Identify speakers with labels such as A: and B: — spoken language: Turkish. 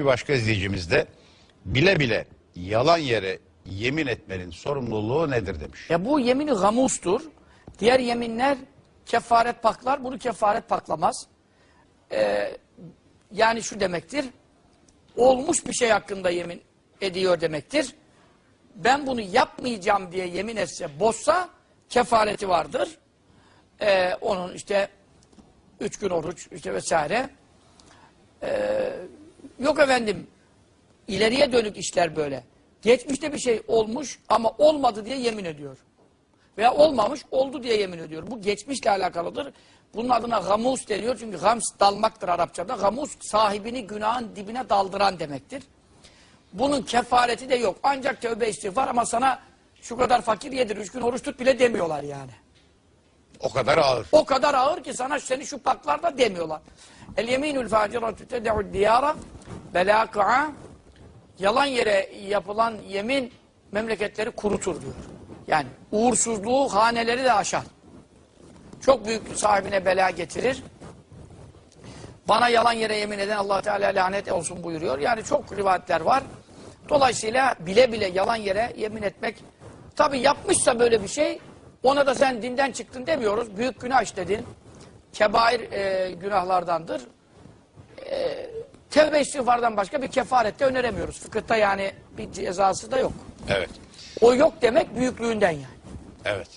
A: Bir başka izleyicimiz de bile bile yalan yere yemin etmenin sorumluluğu nedir demiş.
B: E bu yemini gamustur. Diğer yeminler kefaret paklar. Bunu kefaret paklamaz. Ee, yani şu demektir. Olmuş bir şey hakkında yemin ediyor demektir. Ben bunu yapmayacağım diye yemin etse bozsa kefareti vardır. Ee, onun işte üç gün oruç işte vesaire. Ee, yok efendim ileriye dönük işler böyle. Geçmişte bir şey olmuş ama olmadı diye yemin ediyor. Veya olmamış oldu diye yemin ediyor. Bu geçmişle alakalıdır. Bunun adına gamus deniyor. Çünkü gams dalmaktır Arapçada. Gamus sahibini günahın dibine daldıran demektir. Bunun kefareti de yok. Ancak tövbe istiğfar ama sana şu kadar fakir yedir, üç gün oruç tut bile demiyorlar yani.
A: O kadar ağır.
B: O kadar ağır ki sana seni şu paklarda demiyorlar. El yeminül faciratü tede'ud diyara belâkı'a yalan yere yapılan yemin memleketleri kurutur diyor. Yani uğursuzluğu haneleri de aşar. Çok büyük sahibine bela getirir. Bana yalan yere yemin eden allah Teala lanet olsun buyuruyor. Yani çok rivayetler var. Dolayısıyla bile bile yalan yere yemin etmek tabi yapmışsa böyle bir şey ona da sen dinden çıktın demiyoruz. Büyük günah işledin. Kebair e, günahlardandır. E, tevbe istiğfardan başka bir kefaret de öneremiyoruz. Fıkıhta yani bir cezası da yok.
A: Evet.
B: O yok demek büyüklüğünden yani.
A: Evet.